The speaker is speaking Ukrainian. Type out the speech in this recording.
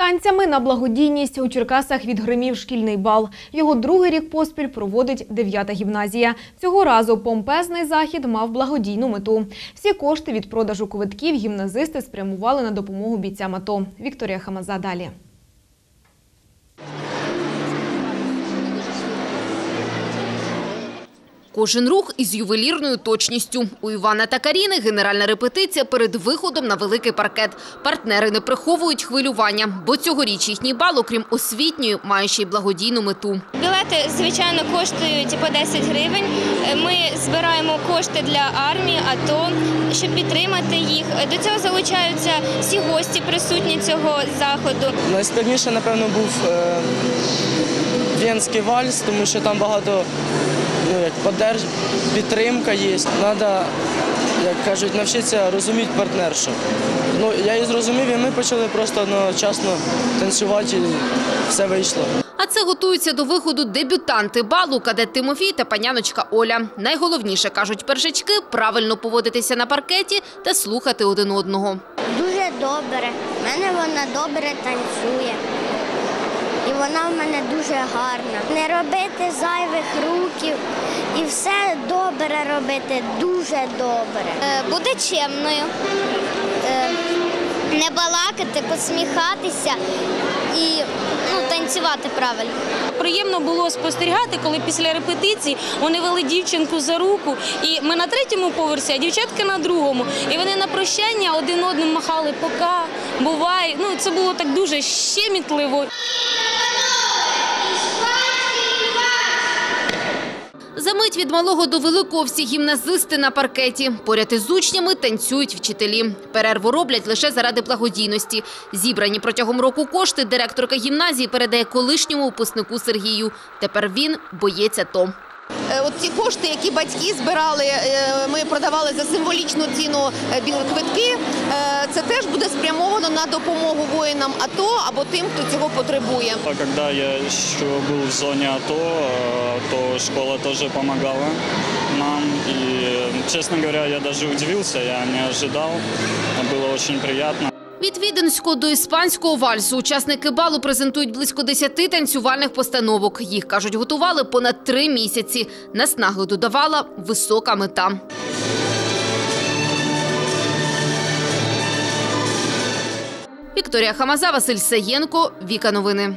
Танцями на благодійність у Черкасах відгримів шкільний бал. Його другий рік поспіль проводить 9-та гімназія. Цього разу помпезний захід мав благодійну мету. Всі кошти від продажу квитків гімназисти спрямували на допомогу бійцям АТО. Вікторія Хамаза далі. Кожен рух із ювелірною точністю. У Івана та Каріни генеральна репетиція перед виходом на великий паркет. Партнери не приховують хвилювання, бо цьогоріч їхній бал, окрім освітньої, має ще й благодійну мету. Білети, звичайно, коштують по 10 гривень. Ми збираємо кошти для армії, АТО, щоб підтримати їх. До цього залучаються всі гості, присутні цього заходу. Найскладніше, напевно, був е, Венський вальс, тому що там багато ну, як подерж... підтримка є. Треба, як кажуть, навчитися розуміти партнершу. Ну, я і зрозумів, і ми почали просто одночасно танцювати, і все вийшло. А це готуються до виходу дебютанти балу, кадет Тимофій та паняночка Оля. Найголовніше, кажуть першачки, правильно поводитися на паркеті та слухати один одного. Дуже добре. В мене вона добре танцює. І вона в мене дуже гарна. Не робити зайвих руків і все добре робити, дуже добре. Е, Бути чемною, е, не балакати, посміхатися і ну, танцювати правильно. Приємно було спостерігати, коли після репетиції вони вели дівчинку за руку, і ми на третьому поверсі, а дівчатка на другому. І вони на прощання один одним махали пока, бувай. Ну це було так дуже щемітливо. Замить від малого до великого всі гімназисти на паркеті. Поряд із учнями танцюють вчителі. Перерву роблять лише заради благодійності. Зібрані протягом року кошти директорка гімназії передає колишньому випускнику Сергію. Тепер він боється АТО. Е, От ці кошти, які батьки збирали, е, ми продавали за символічну ціну е, білі квитки. е, Це теж буде спрямовано на допомогу воїнам АТО або тим, хто цього потребує. А Когда я еще был в зоне АТО, э, то школа тоже помогала нам. И, честно говоря, я даже удивился, я не ожидал. Было очень приятно. Від віденського до іспанського вальсу учасники балу презентують близько 10 танцювальних постановок. Їх, кажуть, готували понад три місяці. Наснаги додавала висока мета. Вікторія Хамаза, Василь Саєнко, Віка Новини.